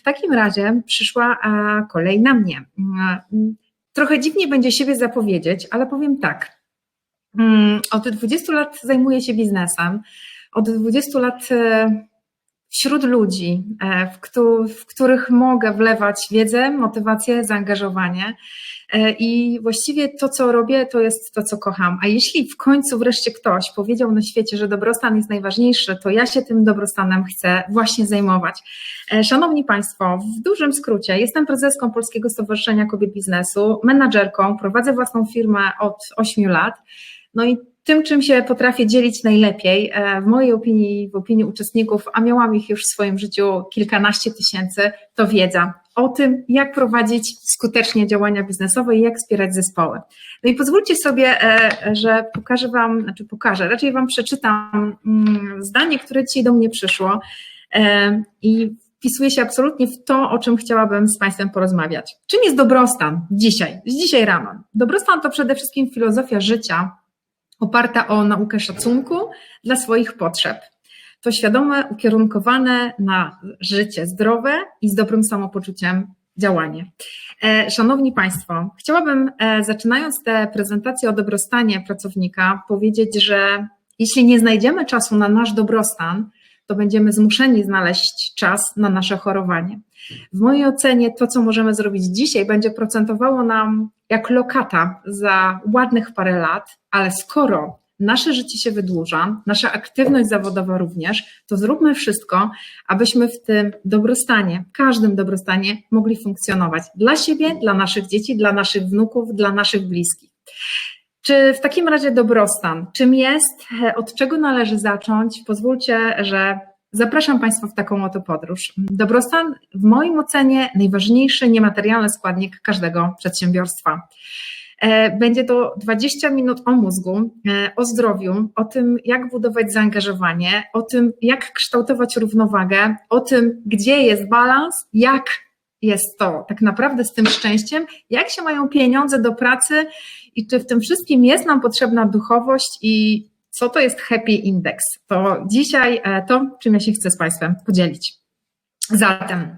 W takim razie przyszła kolej na mnie. Trochę dziwnie będzie siebie zapowiedzieć, ale powiem tak. Mm, od 20 lat zajmuję się biznesem. Od 20 lat e, wśród ludzi, e, w, których mogę wlewać wiedzę, motywację, zaangażowanie. E, I właściwie to, co robię, to jest to, co kocham. A jeśli w końcu wreszcie ktoś powiedział na świecie, że dobrostan jest najważniejszy, to ja się tym dobrostanem chcę właśnie zajmować. E, szanowni Państwo, w dużym skrócie, jestem prezeską Polskiego Stowarzyszenia Kobiet Biznesu, menadżerką, prowadzę własną firmę od 8 lat. No i tym, czym się potrafię dzielić najlepiej, e, w mojej opinii, w opinii uczestników, a miałam ich już w swoim życiu kilkanaście tysięcy, to wiedza o tym, jak prowadzić skutecznie działania biznesowe i jak wspierać zespoły. No i pozwólcie sobie, e, że pokażę Wam, znaczy pokażę, raczej Wam przeczytam mm, zdanie, które dzisiaj do mnie przyszło e, i wpisuje się absolutnie w to, o czym chciałabym z Państwem porozmawiać. Czym jest dobrostan dzisiaj, z dzisiaj rano? Dobrostan to przede wszystkim filozofia życia, oparta o naukę szacunku dla swoich potrzeb. To świadome, ukierunkowane na życie zdrowe i z dobrym samopoczuciem działanie. E, szanowni Państwo, chciałabym, e, zaczynając tę prezentację o dobrostanie pracownika, powiedzieć, że jeśli nie znajdziemy czasu na nasz dobrostan, to będziemy zmuszeni znaleźć czas na nasze chorowanie. W mojej ocenie to, co możemy zrobić dzisiaj, będzie procentowało nam jak lokata za ładnych parę lat, ale skoro nasze życie się wydłuża, nasza aktywność zawodowa również, to zróbmy wszystko, abyśmy w tym dobrostanie, każdym dobrostanie mogli funkcjonować dla siebie, dla naszych dzieci, dla naszych wnuków, dla naszych bliskich. Czy w takim razie dobrostan? Czym jest? Od czego należy zacząć? Pozwólcie, że Zapraszam Państwa w taką oto podróż. Dobrostan, w moim ocenie, najważniejszy niematerialny składnik każdego przedsiębiorstwa. E, będzie to 20 minut o mózgu, e, o zdrowiu, o tym, jak budować zaangażowanie, o tym, jak kształtować równowagę, o tym, gdzie jest balans, jak jest to tak naprawdę z tym szczęściem, jak się mają pieniądze do pracy i czy w tym wszystkim jest nam potrzebna duchowość i co to jest Happy Index? To dzisiaj e, to, czym ja się chcę z Państwem podzielić. Zatem,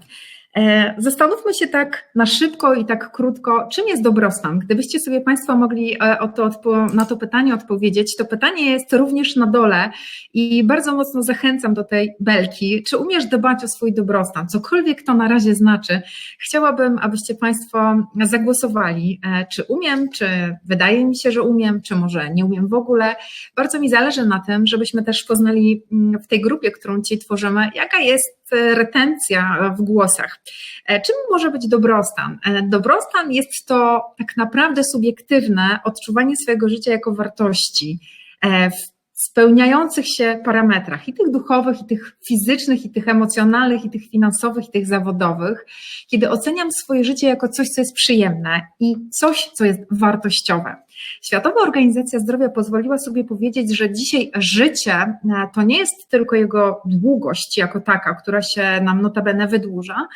zastanówmy się tak na szybko i tak krótko, czym jest dobrostan. Gdybyście sobie Państwo mogli e, to, na to pytanie odpowiedzieć, to pytanie jest również na dole i bardzo mocno zachęcam do tej belki. Czy umiesz dbać o swój dobrostan? Cokolwiek to na razie znaczy, chciałabym, abyście Państwo zagłosowali, e, czy umiem, czy wydaje mi się, że umiem, czy może nie umiem w ogóle. Bardzo mi zależy na tym, żebyśmy też poznali mm, w tej grupie, którą Ci tworzymy, jaka jest retencja w głosach. E, czym może być dobrostan? E, dobrostan jest to tak naprawdę subiektywne odczuwanie swojego życia jako wartości e, w spełniających się parametrach, i tych duchowych, i tych fizycznych, i tych emocjonalnych, i tych finansowych, i tych zawodowych, kiedy oceniam swoje życie jako coś, co jest przyjemne i coś, co jest wartościowe. Światowa Organizacja Zdrowia pozwoliła sobie powiedzieć, że dzisiaj życie e, to nie jest tylko jego długość jako taka, która się nam notabene wydłuża,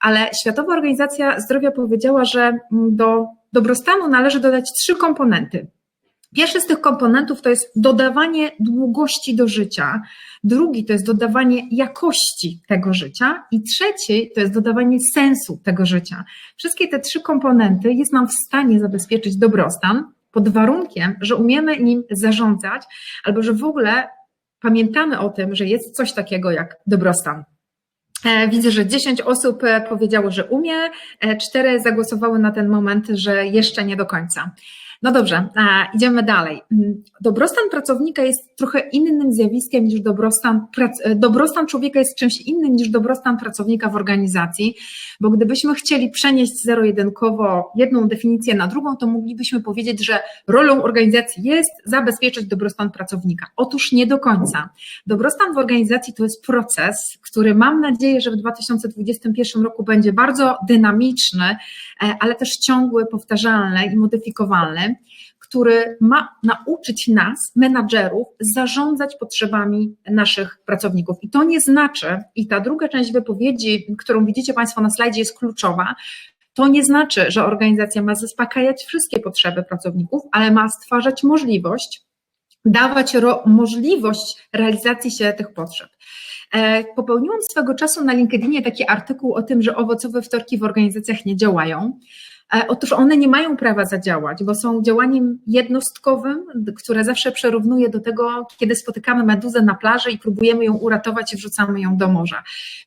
ale Światowa Organizacja Zdrowia powiedziała, że do dobrostanu należy dodać trzy komponenty Pierwszy z tych komponentów to jest dodawanie długości do życia, drugi to jest dodawanie jakości tego życia i trzeci to jest dodawanie sensu tego życia. Wszystkie te trzy komponenty jest nam w stanie zabezpieczyć dobrostan pod warunkiem, że umiemy nim zarządzać albo że w ogóle pamiętamy o tym, że jest coś takiego jak dobrostan. E, widzę, że 10 osób e, powiedziało, że umie, 4 e, zagłosowały na ten moment, że jeszcze nie do końca. No dobrze, idziemy dalej. Mm, dobrostan pracownika jest trochę innym zjawiskiem niż dobrostan, e, dobrostan człowieka jest czymś innym niż dobrostan pracownika w organizacji, bo gdybyśmy chcieli przenieść zero-jedynkowo jedną definicję na drugą, to moglibyśmy powiedzieć, że rolą organizacji jest zabezpieczyć dobrostan pracownika. Otóż nie do końca. Dobrostan w organizacji to jest proces, który mam nadzieję, że w 2021 roku będzie bardzo dynamiczny, e, ale też ciągły, powtarzalny i modyfikowalny który ma nauczyć nas, menadżerów, zarządzać potrzebami naszych pracowników. I to nie znaczy, i ta druga część wypowiedzi, którą widzicie Państwo na slajdzie, jest kluczowa. To nie znaczy, że organizacja ma zaspokajać wszystkie potrzeby pracowników, ale ma stwarzać możliwość dawać ro, możliwość realizacji się tych potrzeb. E, popełniłam swego czasu na LinkedInie taki artykuł o tym, że owocowe wtorki w organizacjach nie działają. E, otóż one nie mają prawa zadziałać, bo są działaniem jednostkowym, które zawsze przerównuje do tego, kiedy spotykamy meduzę na plaży i próbujemy ją uratować i wrzucamy ją do morza.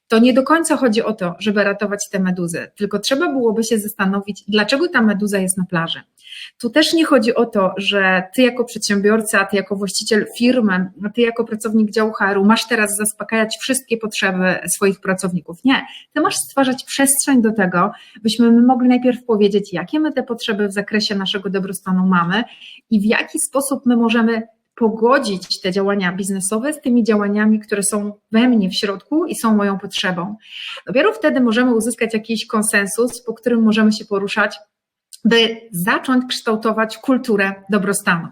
To nie do końca chodzi o to, żeby ratować tę meduzę, tylko trzeba byłoby się zastanowić, dlaczego ta meduza jest na plaży. Tu też nie chodzi o to, że ty jako przedsiębiorca, ty jako właściciel firmy, ty jako pracownik działu HR-u masz teraz zaspokajać wszystkie potrzeby swoich pracowników. Nie, ty masz stwarzać przestrzeń do tego, byśmy mogli najpierw powiedzieć, jakie my te potrzeby w zakresie naszego dobrostanu mamy i w jaki sposób my możemy pogodzić te działania biznesowe z tymi działaniami, które są we mnie w środku i są moją potrzebą. Dopiero wtedy możemy uzyskać jakiś konsensus, po którym możemy się poruszać by zacząć kształtować kulturę dobrostanu.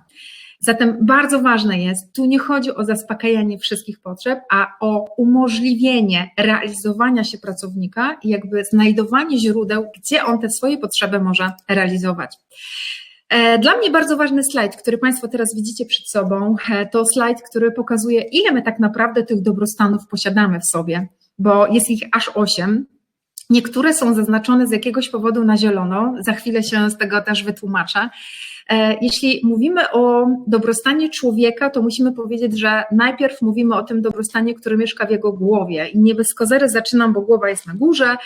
Zatem bardzo ważne jest, tu nie chodzi o zaspokajanie wszystkich potrzeb, a o umożliwienie realizowania się pracownika i jakby znajdowanie źródeł, gdzie on te swoje potrzeby może realizować. E, dla mnie bardzo ważny slajd, który Państwo teraz widzicie przed sobą, e, to slajd, który pokazuje, ile my tak naprawdę tych dobrostanów posiadamy w sobie, bo jest ich aż osiem. Niektóre są zaznaczone z jakiegoś powodu na zielono, za chwilę się z tego też wytłumaczę. E, jeśli mówimy o dobrostanie człowieka, to musimy powiedzieć, że najpierw mówimy o tym dobrostanie, który mieszka w jego głowie. I nie bez kozery zaczynam, bo głowa jest na górze,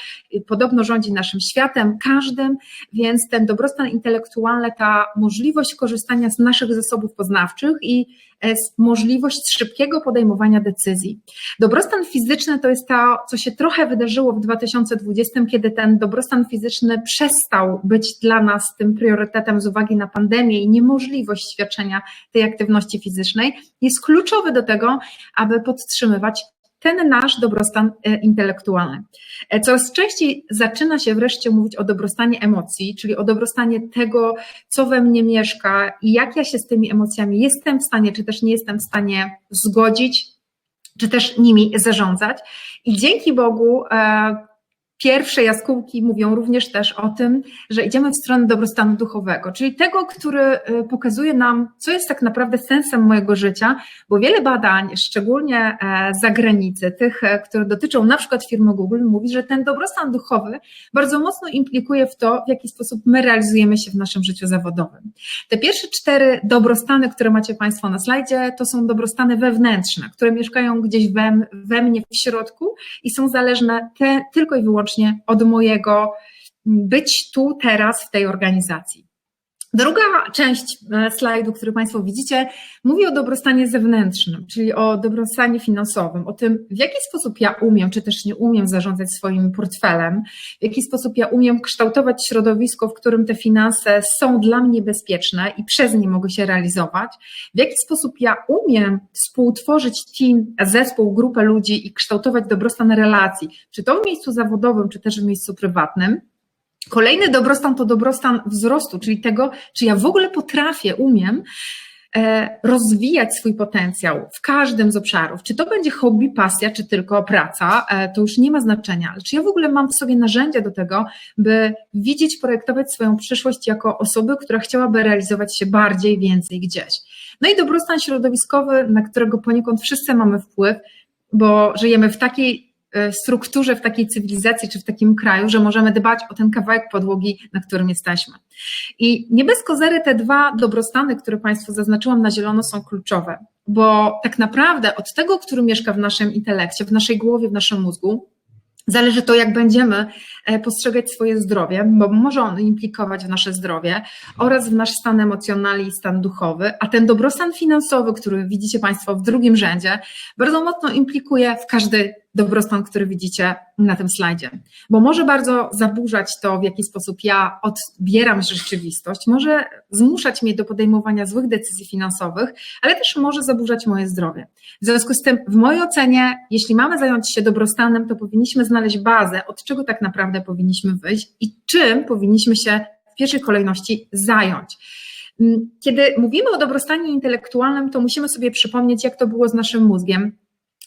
podobno rządzi naszym światem, każdym, więc ten dobrostan intelektualny, ta możliwość korzystania z naszych zasobów poznawczych i możliwość szybkiego podejmowania decyzji. Dobrostan fizyczny to jest to, co się trochę wydarzyło w 2020, kiedy ten dobrostan fizyczny przestał być dla nas tym priorytetem z uwagi na pandemię i niemożliwość świadczenia tej aktywności fizycznej. Jest kluczowy do tego, aby podtrzymywać ten nasz dobrostan e, intelektualny. E, coraz częściej zaczyna się wreszcie mówić o dobrostanie emocji, czyli o dobrostanie tego, co we mnie mieszka i jak ja się z tymi emocjami jestem w stanie, czy też nie jestem w stanie zgodzić, czy też nimi zarządzać. I dzięki Bogu e, Pierwsze jaskółki mówią również też o tym, że idziemy w stronę dobrostanu duchowego, czyli tego, który y, pokazuje nam, co jest tak naprawdę sensem mojego życia, bo wiele badań, szczególnie e, z zagranicy, tych, e, które dotyczą na przykład firmy Google, mówi, że ten dobrostan duchowy bardzo mocno implikuje w to, w jaki sposób my realizujemy się w naszym życiu zawodowym. Te pierwsze cztery dobrostany, które macie Państwo na slajdzie, to są dobrostany wewnętrzne, które mieszkają gdzieś we, we mnie w środku i są zależne te, tylko i wyłącznie wyłącznie od mojego być tu, teraz w tej organizacji. Druga część e, slajdu, który Państwo widzicie, mówi o dobrostanie zewnętrznym, czyli o dobrostanie finansowym, o tym, w jaki sposób ja umiem, czy też nie umiem zarządzać swoim portfelem, w jaki sposób ja umiem kształtować środowisko, w którym te finanse są dla mnie bezpieczne i przez nie mogę się realizować, w jaki sposób ja umiem współtworzyć team, zespół, grupę ludzi i kształtować dobrostan relacji, czy to w miejscu zawodowym, czy też w miejscu prywatnym Kolejny dobrostan to dobrostan wzrostu, czyli tego, czy ja w ogóle potrafię, umiem e, rozwijać swój potencjał w każdym z obszarów. Czy to będzie hobby, pasja, czy tylko praca, e, to już nie ma znaczenia, ale czy ja w ogóle mam w sobie narzędzia do tego, by widzieć, projektować swoją przyszłość jako osoby, która chciałaby realizować się bardziej, więcej gdzieś. No i dobrostan środowiskowy, na którego poniekąd wszyscy mamy wpływ, bo żyjemy w takiej strukturze, w takiej cywilizacji czy w takim kraju, że możemy dbać o ten kawałek podłogi, na którym jesteśmy. I nie bez kozery te dwa dobrostany, które Państwu zaznaczyłam na zielono, są kluczowe, bo tak naprawdę od tego, który mieszka w naszym intelekcie, w naszej głowie, w naszym mózgu, Zależy to, jak będziemy e, postrzegać swoje zdrowie, bo może on implikować w nasze zdrowie oraz w nasz stan emocjonalny i stan duchowy, a ten dobrostan finansowy, który widzicie Państwo w drugim rzędzie, bardzo mocno implikuje w każdy dobrostan, który widzicie na tym slajdzie, bo może bardzo zaburzać to, w jaki sposób ja odbieram rzeczywistość, może zmuszać mnie do podejmowania złych decyzji finansowych, ale też może zaburzać moje zdrowie. W związku z tym, w mojej ocenie, jeśli mamy zająć się dobrostanem, to powinniśmy znaleźć bazę, od czego tak naprawdę powinniśmy wyjść i czym powinniśmy się w pierwszej kolejności zająć. Kiedy mówimy o dobrostanie intelektualnym, to musimy sobie przypomnieć, jak to było z naszym mózgiem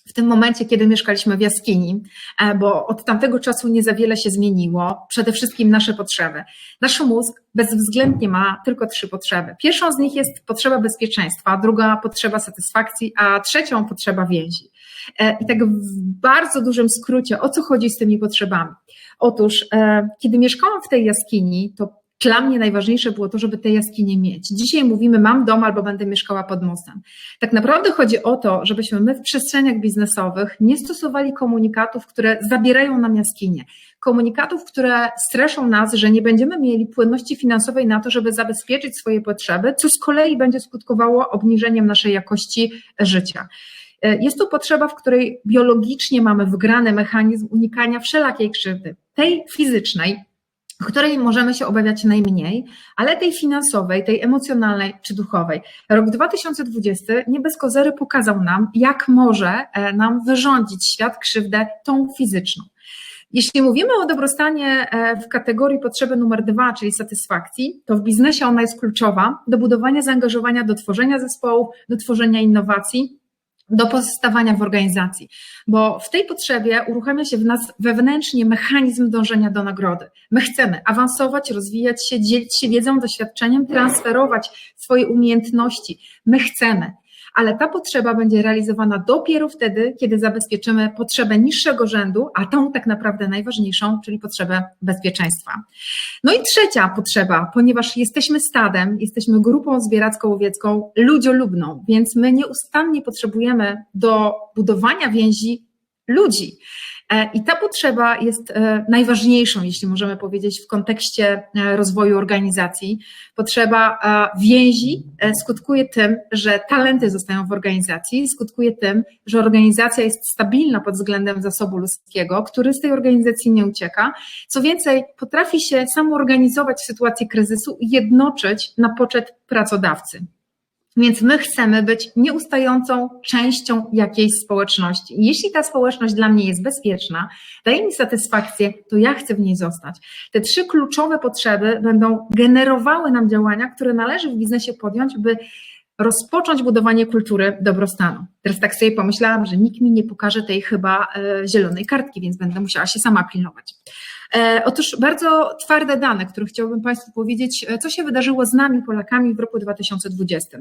w tym momencie, kiedy mieszkaliśmy w jaskini, e, bo od tamtego czasu nie za wiele się zmieniło. Przede wszystkim nasze potrzeby. Nasz mózg bezwzględnie ma tylko trzy potrzeby. Pierwszą z nich jest potrzeba bezpieczeństwa, druga potrzeba satysfakcji, a trzecią potrzeba więzi. E, I tak w bardzo dużym skrócie, o co chodzi z tymi potrzebami? Otóż, e, kiedy mieszkałam w tej jaskini, to dla mnie najważniejsze było to, żeby te jaskinie mieć. Dzisiaj mówimy, mam dom albo będę mieszkała pod mostem. Tak naprawdę chodzi o to, żebyśmy my w przestrzeniach biznesowych nie stosowali komunikatów, które zabierają nam jaskinie. Komunikatów, które streszą nas, że nie będziemy mieli płynności finansowej na to, żeby zabezpieczyć swoje potrzeby, co z kolei będzie skutkowało obniżeniem naszej jakości życia. Jest to potrzeba, w której biologicznie mamy wgrany mechanizm unikania wszelakiej krzywdy, tej fizycznej, której możemy się obawiać najmniej, ale tej finansowej, tej emocjonalnej czy duchowej. Rok 2020 nie bez kozery pokazał nam, jak może e, nam wyrządzić świat krzywdę tą fizyczną. Jeśli mówimy o dobrostanie e, w kategorii potrzeby numer dwa, czyli satysfakcji, to w biznesie ona jest kluczowa do budowania zaangażowania, do tworzenia zespołów, do tworzenia innowacji, do pozostawania w organizacji, bo w tej potrzebie uruchamia się w nas wewnętrznie mechanizm dążenia do nagrody. My chcemy awansować, rozwijać się, dzielić się wiedzą, doświadczeniem, transferować swoje umiejętności. My chcemy ale ta potrzeba będzie realizowana dopiero wtedy, kiedy zabezpieczymy potrzebę niższego rzędu, a tą tak naprawdę najważniejszą, czyli potrzebę bezpieczeństwa. No i trzecia potrzeba, ponieważ jesteśmy stadem, jesteśmy grupą zbieracko-łowiecką, ludziolubną, więc my nieustannie potrzebujemy do budowania więzi ludzi. E, I ta potrzeba jest e, najważniejszą, jeśli możemy powiedzieć, w kontekście e, rozwoju organizacji. Potrzeba więzi skutkuje tym, że talenty zostają w organizacji, skutkuje tym, że organizacja jest stabilna pod względem zasobu ludzkiego, który z tej organizacji nie ucieka. Co więcej, potrafi się samoorganizować w sytuacji kryzysu i jednoczyć na poczet pracodawcy. Więc my chcemy być nieustającą częścią jakiejś społeczności. Jeśli ta społeczność dla mnie jest bezpieczna, daje mi satysfakcję, to ja chcę w niej zostać. Te trzy kluczowe potrzeby będą generowały nam działania, które należy w biznesie podjąć, by rozpocząć budowanie kultury dobrostanu. Teraz tak sobie pomyślałam, że nikt mi nie pokaże tej chyba e, zielonej kartki, więc będę musiała się sama pilnować. E, otóż bardzo twarde dane, które chciałabym Państwu powiedzieć, e, co się wydarzyło z nami, Polakami w roku 2020.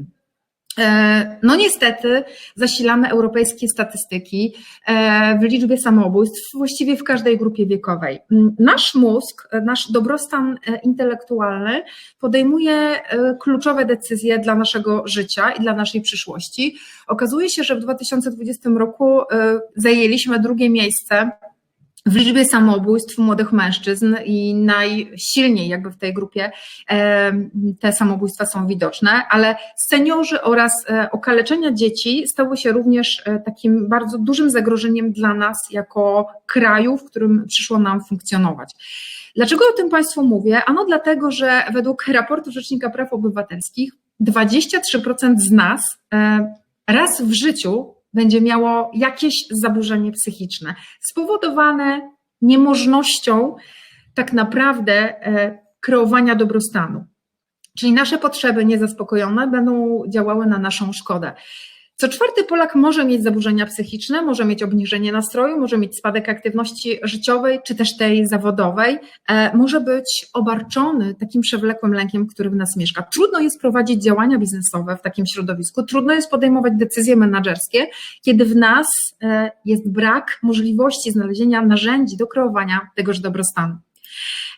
E, no niestety zasilamy europejskie statystyki e, w liczbie samobójstw właściwie w każdej grupie wiekowej. Nasz mózg, nasz dobrostan e, intelektualny podejmuje kluczowe decyzje dla naszego życia i dla naszej przyszłości. Okazuje się, że w 2020 roku zajęliśmy drugie miejsce w liczbie samobójstw młodych mężczyzn i najsilniej jakby w tej grupie te samobójstwa są widoczne, ale seniorzy oraz e, okaleczenia dzieci stały się również e, takim bardzo dużym zagrożeniem dla nas jako kraju, w którym przyszło nam funkcjonować. Dlaczego o tym Państwu mówię? Ano dlatego, że według raportu Rzecznika Praw Obywatelskich 23% z nas e, raz w życiu będzie miało jakieś zaburzenie psychiczne, spowodowane niemożnością tak naprawdę e, kreowania dobrostanu. Czyli nasze potrzeby niezaspokojone będą działały na naszą szkodę. Co czwarty Polak może mieć zaburzenia psychiczne, może mieć obniżenie nastroju, może mieć spadek aktywności życiowej czy też tej zawodowej, e, może być obarczony takim przewlekłym lękiem, który w nas mieszka. Trudno jest prowadzić działania biznesowe w takim środowisku, trudno jest podejmować decyzje menedżerskie, kiedy w nas e, jest brak możliwości znalezienia narzędzi do kreowania tegoż dobrostanu.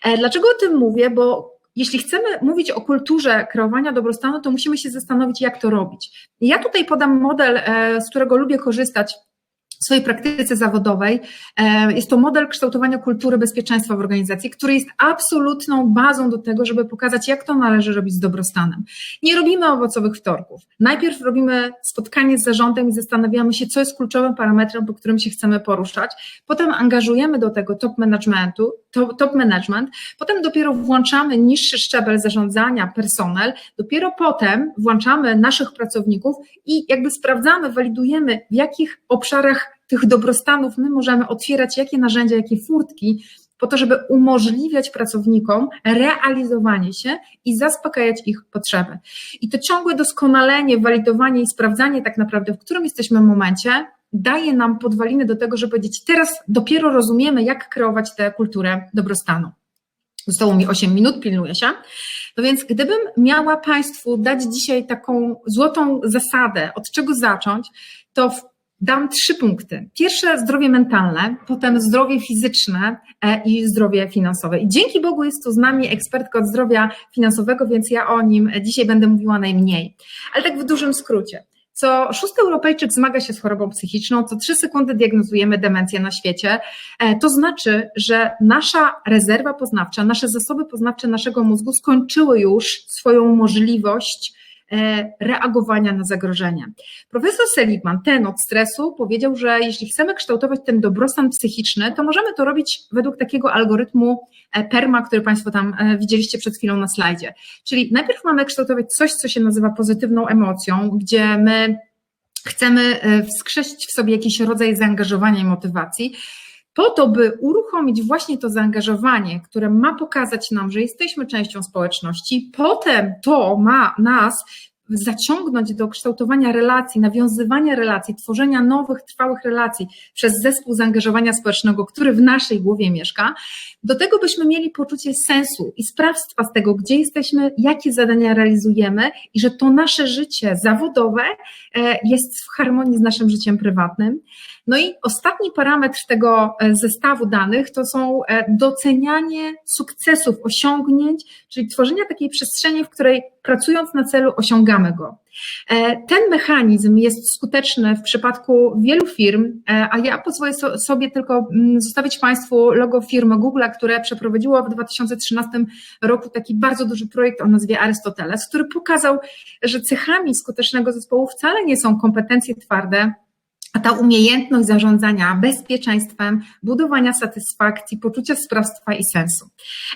E, dlaczego o tym mówię? Bo jeśli chcemy mówić o kulturze kreowania dobrostanu, to musimy się zastanowić, jak to robić. Ja tutaj podam model, e, z którego lubię korzystać w swojej praktyce zawodowej. E, jest to model kształtowania kultury bezpieczeństwa w organizacji, który jest absolutną bazą do tego, żeby pokazać, jak to należy robić z dobrostanem. Nie robimy owocowych wtorków. Najpierw robimy spotkanie z zarządem i zastanawiamy się, co jest kluczowym parametrem, po którym się chcemy poruszać. Potem angażujemy do tego top managementu, top, top management, potem dopiero włączamy niższy szczebel zarządzania, personel, dopiero potem włączamy naszych pracowników i jakby sprawdzamy, walidujemy, w jakich obszarach tych dobrostanów my możemy otwierać, jakie narzędzia, jakie furtki, po to, żeby umożliwiać pracownikom realizowanie się i zaspokajać ich potrzeby. I to ciągłe doskonalenie, walidowanie i sprawdzanie tak naprawdę, w którym jesteśmy momencie, daje nam podwaliny do tego, żeby powiedzieć, teraz dopiero rozumiemy, jak kreować tę kulturę dobrostanu. Zostało mi 8 minut, pilnuję się. No więc gdybym miała Państwu dać dzisiaj taką złotą zasadę, od czego zacząć, to dam trzy punkty. Pierwsze zdrowie mentalne, potem zdrowie fizyczne e, i zdrowie finansowe. I dzięki Bogu jest tu z nami ekspertka od zdrowia finansowego, więc ja o nim dzisiaj będę mówiła najmniej. Ale tak w dużym skrócie. Co szósty Europejczyk zmaga się z chorobą psychiczną, co trzy sekundy diagnozujemy demencję na świecie. E, to znaczy, że nasza rezerwa poznawcza, nasze zasoby poznawcze naszego mózgu skończyły już swoją możliwość reagowania na zagrożenia. Profesor Seligman, ten od stresu, powiedział, że jeśli chcemy kształtować ten dobrostan psychiczny, to możemy to robić według takiego algorytmu e, PERMA, który Państwo tam e, widzieliście przed chwilą na slajdzie. Czyli najpierw mamy kształtować coś, co się nazywa pozytywną emocją, gdzie my chcemy wskrzesić w sobie jakiś rodzaj zaangażowania i motywacji po to, by uruchomić właśnie to zaangażowanie, które ma pokazać nam, że jesteśmy częścią społeczności, potem to ma nas zaciągnąć do kształtowania relacji, nawiązywania relacji, tworzenia nowych, trwałych relacji przez zespół zaangażowania społecznego, który w naszej głowie mieszka, do tego byśmy mieli poczucie sensu i sprawstwa z tego, gdzie jesteśmy, jakie zadania realizujemy i że to nasze życie zawodowe e, jest w harmonii z naszym życiem prywatnym. No i ostatni parametr tego e, zestawu danych to są e, docenianie sukcesów, osiągnięć, czyli tworzenia takiej przestrzeni, w której pracując na celu osiągamy go. E, ten mechanizm jest skuteczny w przypadku wielu firm, a ja pozwolę sobie tylko mm, zostawić Państwu logo firmy Google, które przeprowadziło w 2013 roku taki bardzo duży projekt o nazwie Arystoteles, który pokazał, że cechami skutecznego zespołu wcale nie są kompetencje twarde, a ta umiejętność zarządzania bezpieczeństwem, budowania satysfakcji, poczucia sprawstwa i sensu.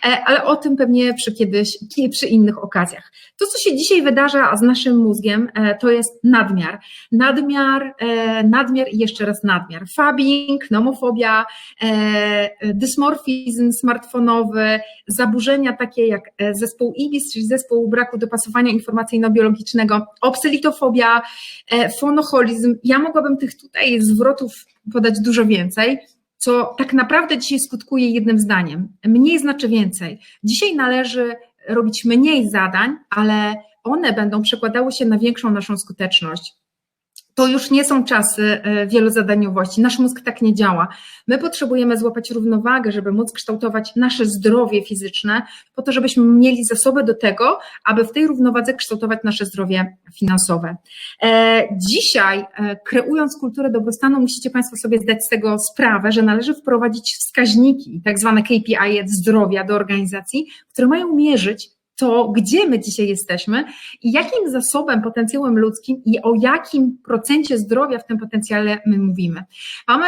E, ale o tym pewnie przy kiedyś, przy innych okazjach. To, co się dzisiaj wydarza z naszym mózgiem, e, to jest nadmiar. Nadmiar, e, nadmiar i jeszcze raz nadmiar. Fabbing, nomofobia, dysmorfizm smartfonowy, zaburzenia takie jak zespół IBIS, czyli zespół braku dopasowania informacyjno-biologicznego, obselitofobia, fonoholizm. Ja mogłabym tych tutaj zwrotów podać dużo więcej, co tak naprawdę dzisiaj skutkuje jednym zdaniem. Mniej znaczy więcej. Dzisiaj należy robić mniej zadań, ale one będą przekładały się na większą naszą skuteczność to już nie są czasy e, wielozadaniowości. Nasz mózg tak nie działa. My potrzebujemy złapać równowagę, żeby móc kształtować nasze zdrowie fizyczne, po to, żebyśmy mieli zasoby do tego, aby w tej równowadze kształtować nasze zdrowie finansowe. E, dzisiaj, e, kreując kulturę dobrostanu, musicie Państwo sobie zdać z tego sprawę, że należy wprowadzić wskaźniki, tak zwane KPI zdrowia do organizacji, które mają mierzyć to gdzie my dzisiaj jesteśmy i jakim zasobem, potencjałem ludzkim i o jakim procencie zdrowia w tym potencjale my mówimy. Mamy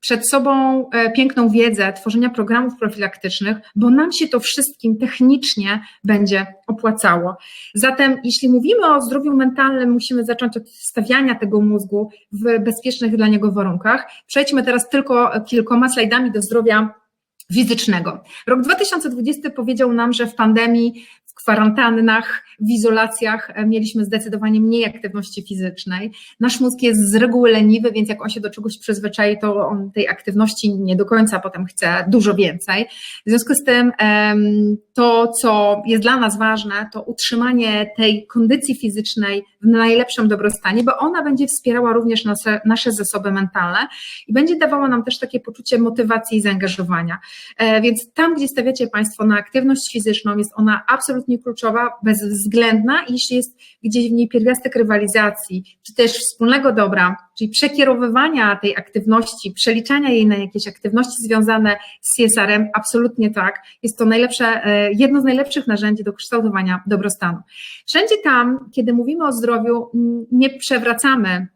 przed sobą e, piękną wiedzę tworzenia programów profilaktycznych, bo nam się to wszystkim technicznie będzie opłacało. Zatem, jeśli mówimy o zdrowiu mentalnym, musimy zacząć od stawiania tego mózgu w bezpiecznych dla niego warunkach. Przejdźmy teraz tylko kilkoma slajdami do zdrowia fizycznego. Rok 2020 powiedział nam, że w pandemii kwarantannach, w izolacjach e, mieliśmy zdecydowanie mniej aktywności fizycznej. Nasz mózg jest z reguły leniwy, więc jak on się do czegoś przyzwyczai, to on tej aktywności nie do końca potem chce dużo więcej. W związku z tym to, co jest dla nas ważne, to utrzymanie tej kondycji fizycznej w najlepszym dobrostanie, bo ona będzie wspierała również nasze, nasze zasoby mentalne i będzie dawała nam też takie poczucie motywacji i zaangażowania. E, więc tam, gdzie stawiacie Państwo na aktywność fizyczną, jest ona absolutnie kluczowa, bezwzględna, jeśli jest gdzieś w niej pierwiastek rywalizacji, czy też wspólnego dobra, czyli przekierowywania tej aktywności, przeliczania jej na jakieś aktywności związane z CSR-em, absolutnie tak. Jest to najlepsze, e, jedno z najlepszych narzędzi do kształtowania dobrostanu. Wszędzie tam, kiedy mówimy o zdrowiu, nie przewracamy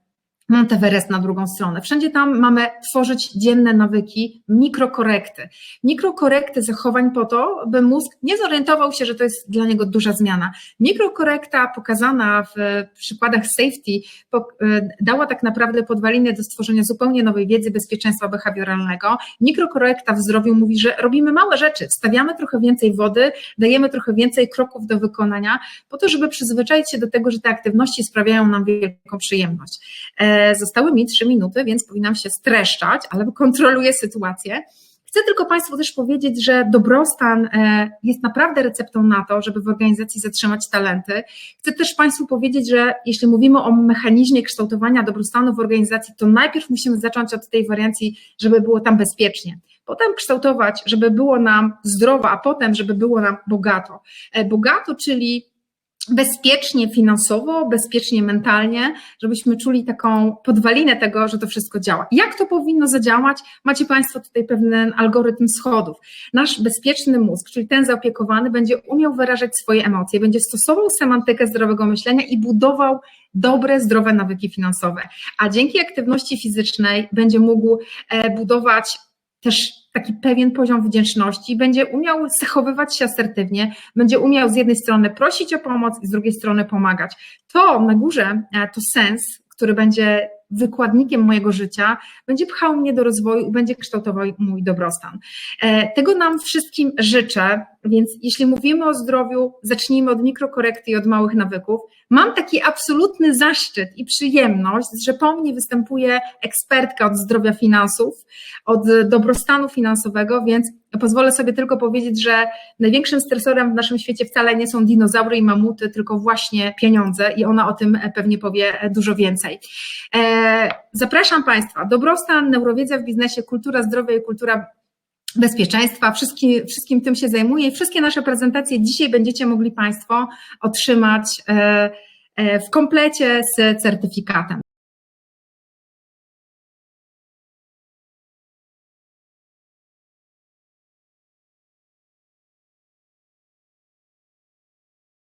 Monteverest na drugą stronę. Wszędzie tam mamy tworzyć dzienne nawyki, mikrokorekty. Mikrokorekty zachowań po to, by mózg nie zorientował się, że to jest dla niego duża zmiana. Mikrokorekta pokazana w przykładach safety e, dała tak naprawdę podwaliny do stworzenia zupełnie nowej wiedzy bezpieczeństwa behawioralnego. Mikrokorekta w zdrowiu mówi, że robimy małe rzeczy, stawiamy trochę więcej wody, dajemy trochę więcej kroków do wykonania, po to, żeby przyzwyczaić się do tego, że te aktywności sprawiają nam wielką przyjemność. Zostały mi trzy minuty, więc powinnam się streszczać, ale kontroluję sytuację. Chcę tylko Państwu też powiedzieć, że dobrostan e, jest naprawdę receptą na to, żeby w organizacji zatrzymać talenty. Chcę też Państwu powiedzieć, że jeśli mówimy o mechanizmie kształtowania dobrostanu w organizacji, to najpierw musimy zacząć od tej wariancji, żeby było tam bezpiecznie potem kształtować, żeby było nam zdrowo, a potem, żeby było nam bogato. E, bogato, czyli bezpiecznie finansowo, bezpiecznie mentalnie, żebyśmy czuli taką podwalinę tego, że to wszystko działa. Jak to powinno zadziałać? Macie Państwo tutaj pewien algorytm schodów. Nasz bezpieczny mózg, czyli ten zaopiekowany, będzie umiał wyrażać swoje emocje, będzie stosował semantykę zdrowego myślenia i budował dobre, zdrowe nawyki finansowe. A dzięki aktywności fizycznej będzie mógł e, budować też taki pewien poziom wdzięczności, będzie umiał zachowywać się asertywnie, będzie umiał z jednej strony prosić o pomoc i z drugiej strony pomagać. To na górze e, to sens, który będzie wykładnikiem mojego życia, będzie pchał mnie do rozwoju będzie kształtował mój dobrostan. E, tego nam wszystkim życzę, więc jeśli mówimy o zdrowiu, zacznijmy od mikrokorekty i od małych nawyków. Mam taki absolutny zaszczyt i przyjemność, że po mnie występuje ekspertka od zdrowia finansów, od dobrostanu finansowego, więc pozwolę sobie tylko powiedzieć, że największym stresorem w naszym świecie wcale nie są dinozaury i mamuty, tylko właśnie pieniądze i ona o tym pewnie powie dużo więcej. E, zapraszam Państwa. Dobrostan, neurowiedza w biznesie, kultura zdrowia i kultura bezpieczeństwa, wszystkim, wszystkim tym się zajmuję i wszystkie nasze prezentacje dzisiaj będziecie mogli Państwo otrzymać e, e, w komplecie z certyfikatem.